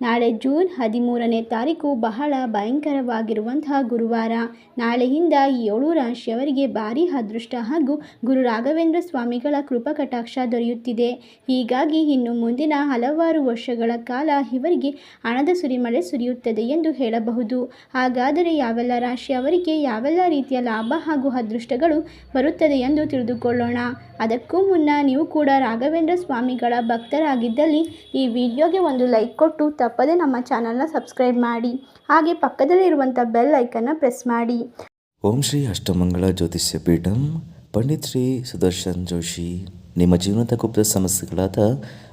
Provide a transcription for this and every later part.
ನಾಳೆ ಜೂನ್ ಹದಿಮೂರನೇ ತಾರೀಕು ಬಹಳ ಭಯಂಕರವಾಗಿರುವಂತಹ ಗುರುವಾರ. ನಾಳೆಯಿಂದ ಈ ಏಳು ರಾಶಿಯವರಿಗೆ ಭಾರಿ ಅದೃಷ್ಟ ಹಾಗೂ ಗುರು ರಾಘವೇಂದ್ರ ಸ್ವಾಮಿಗಳ ಕೃಪಾ ಕಟಾಕ್ಷ ದೊರೆಯುತ್ತಿದೆ. ಹೀಗಾಗಿ ಇನ್ನು ಮುಂದಿನ ಹಲವಾರು ವರ್ಷಗಳ ಕಾಲ ಇವರಿಗೆ ಹಣದ ಸುರಿಮಳೆ ಸುರಿಯುತ್ತದೆ ಎಂದು ಹೇಳಬಹುದು. ಹಾಗಾದರೆ ಯಾವೆಲ್ಲ ರಾಶಿಯವರಿಗೆ ಯಾವೆಲ್ಲ ರೀತಿಯ ಲಾಭ ಹಾಗೂ ಅದೃಷ್ಟಗಳು ಬರುತ್ತದೆ ಎಂದು ತಿಳಿದುಕೊಳ್ಳೋಣ. ಅದಕ್ಕೂ ಮುನ್ನ ನೀವು ಕೂಡ ರಾಘವೇಂದ್ರ ಸ್ವಾಮಿಗಳ ಭಕ್ತರಾಗಿದ್ದಲ್ಲಿ ಈ ವಿಡಿಯೋಗೆ ಒಂದು ಲೈಕ್ ಕೊಟ್ಟು ತಪ್ಪದೆ ನಮ್ಮ ಚಾನಲ್ನ ಸಬ್ಸ್ಕ್ರೈಬ್ ಮಾಡಿ, ಹಾಗೆ ಪಕ್ಕದಲ್ಲಿರುವಂಥ ಬೆಲ್ ಐಕನ್ನ ಪ್ರೆಸ್ ಮಾಡಿ. ಓಂ ಶ್ರೀ ಅಷ್ಟಮಂಗಳ ಜ್ಯೋತಿಷ್ಯ ಪೀಠಂ, ಪಂಡಿತ್ ಶ್ರೀ ಸುದರ್ಶನ್ ಜೋಶಿ. ನಿಮ್ಮ ಜೀವನದ ಗುಪ್ತ ಸಮಸ್ಯೆಗಳಾದ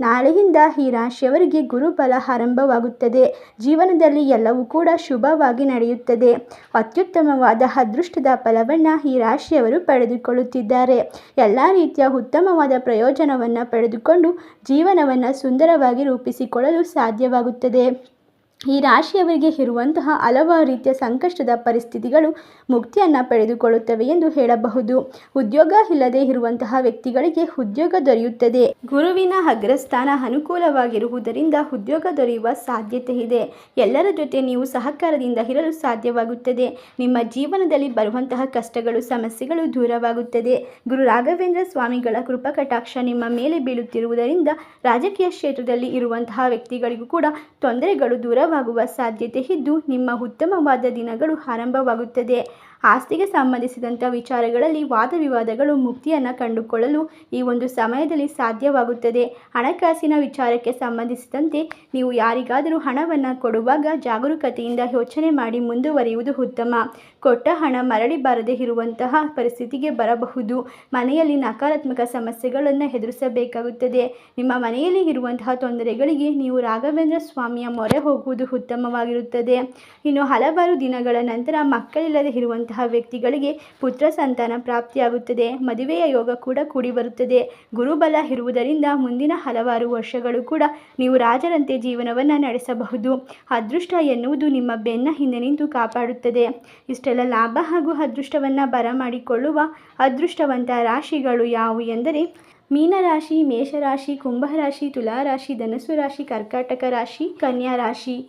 ನಾಳೆಯಿಂದ ಈ ರಾಶಿಯವರಿಗೆ ಗುರುಬಲ ಆರಂಭವಾಗುತ್ತದೆ. ಜೀವನದಲ್ಲಿ ಎಲ್ಲವೂ ಕೂಡ ಶುಭವಾಗಿ ನಡೆಯುತ್ತದೆ. ಅತ್ಯುತ್ತಮವಾದ ಅದೃಷ್ಟದ ಫಲವನ್ನು ಈ ರಾಶಿಯವರು ಪಡೆದುಕೊಳ್ಳುತ್ತಿದ್ದಾರೆ. ಎಲ್ಲ ರೀತಿಯ ಉತ್ತಮವಾದ ಪ್ರಯೋಜನವನ್ನು ಪಡೆದುಕೊಂಡು ಜೀವನವನ್ನು ಸುಂದರವಾಗಿ ರೂಪಿಸಿಕೊಳ್ಳಲು ಸಾಧ್ಯವಾಗುತ್ತದೆ. ಈ ರಾಶಿಯವರಿಗೆ ಇರುವಂತಹ ಹಲವಾರು ರೀತಿಯ ಸಂಕಷ್ಟದ ಪರಿಸ್ಥಿತಿಗಳು ಮುಕ್ತಿಯನ್ನು ಪಡೆದುಕೊಳ್ಳುತ್ತವೆ ಎಂದು ಹೇಳಬಹುದು. ಉದ್ಯೋಗ ಇಲ್ಲದೆ ಇರುವಂತಹ ವ್ಯಕ್ತಿಗಳಿಗೆ ಉದ್ಯೋಗ ದೊರೆಯುತ್ತದೆ. ಗುರುವಿನ ಅಗ್ರಸ್ಥಾನ ಅನುಕೂಲವಾಗಿರುವುದರಿಂದ ಉದ್ಯೋಗ ದೊರೆಯುವ ಸಾಧ್ಯತೆ ಇದೆ. ಎಲ್ಲರ ಜೊತೆ ನೀವು ಸಹಕಾರದಿಂದ ಇರಲು ಸಾಧ್ಯವಾಗುತ್ತದೆ. ನಿಮ್ಮ ಜೀವನದಲ್ಲಿ ಬರುವಂತಹ ಕಷ್ಟಗಳು, ಸಮಸ್ಯೆಗಳು ದೂರವಾಗುತ್ತದೆ. ಗುರು ರಾಘವೇಂದ್ರ ಸ್ವಾಮಿಗಳ ಕೃಪಾ ಕಟಾಕ್ಷ ನಿಮ್ಮ ಮೇಲೆ ಬೀಳುತ್ತಿರುವುದರಿಂದ ರಾಜಕೀಯ ಕ್ಷೇತ್ರದಲ್ಲಿ ಇರುವಂತಹ ವ್ಯಕ್ತಿಗಳಿಗೂ ಕೂಡ ತೊಂದರೆಗಳು ದೂರವಾಗುವ ಸಾಧ್ಯತೆ ಇದ್ದು ನಿಮ್ಮ ಉತ್ತಮವಾದ ದಿನಗಳು ಆರಂಭವಾಗುತ್ತದೆ. ಆಸ್ತಿಗೆ ಸಂಬಂಧಿಸಿದಂಥ ವಿಚಾರಗಳಲ್ಲಿ ವಾದ ವಿವಾದಗಳು ಮುಕ್ತಿಯನ್ನು ಕಂಡುಕೊಳ್ಳಲು ಈ ಒಂದು ಸಮಯದಲ್ಲಿ ಸಾಧ್ಯವಾಗುತ್ತದೆ. ಹಣಕಾಸಿನ ವಿಚಾರಕ್ಕೆ ಸಂಬಂಧಿಸಿದಂತೆ ನೀವು ಯಾರಿಗಾದರೂ ಹಣವನ್ನು ಕೊಡುವಾಗ ಜಾಗರೂಕತೆಯಿಂದ ಯೋಚನೆ ಮಾಡಿ ಮುಂದುವರಿಯುವುದು ಉತ್ತಮ. ಕೊಟ್ಟ ಹಣ ಮರಳಿ ಬಾರದೇ ಇರುವಂತಹ ಪರಿಸ್ಥಿತಿಗೆ ಬರಬಹುದು. ಮನೆಯಲ್ಲಿ ನಕಾರಾತ್ಮಕ ಸಮಸ್ಯೆಗಳನ್ನು ಎದುರಿಸಬೇಕಾಗುತ್ತದೆ. ನಿಮ್ಮ ಮನೆಯಲ್ಲಿ ಇರುವಂತಹ ತೊಂದರೆಗಳಿಗೆ ನೀವು ರಾಘವೇಂದ್ರ ಸ್ವಾಮಿಯ ಮೊರೆ ಹೋಗುವುದು ಉತ್ತಮವಾಗಿರುತ್ತದೆ. ಇನ್ನು ಹಲವಾರು ದಿನಗಳ ನಂತರ ಮಕ್ಕಳಿಲ್ಲದೆ ಇರುವಂತಹ ವ್ಯಕ್ತಿಗಳಿಗೆ ಪುತ್ರ ಸಂತಾನ ಪ್ರಾಪ್ತಿಯಾಗುತ್ತದೆ. ಮದುವೆಯ ಯೋಗ ಕೂಡ ಕೂಡಿ ಬರುತ್ತದೆ. ಗುರುಬಲ ಇರುವುದರಿಂದ ಮುಂದಿನ ಹಲವಾರು ವರ್ಷಗಳು ಕೂಡ ನೀವು ರಾಜರಂತೆ ಜೀವನವನ್ನು ನಡೆಸಬಹುದು. ಅದೃಷ್ಟ ಎನ್ನುವುದು ನಿಮ್ಮ ಬೆನ್ನ ಹಿಂದೆ ನಿಂತು ಕಾಪಾಡುತ್ತದೆ. ಇಷ್ಟೆಲ್ಲ ಲಾಭ ಹಾಗೂ ಅದೃಷ್ಟವನ್ನು ಬರಮಾಡಿಕೊಳ್ಳುವ ಅದೃಷ್ಟವಂತ ರಾಶಿಗಳು ಯಾವುವು ಎಂದರೆ, ಮೀನರಾಶಿ, ಮೇಷರಾಶಿ, ಕುಂಭರಾಶಿ, ತುಲಾರಾಶಿ, ಧನಸ್ಸು ರಾಶಿ, ಕರ್ಕಾಟಕ ರಾಶಿ, ಕನ್ಯಾ ರಾಶಿ.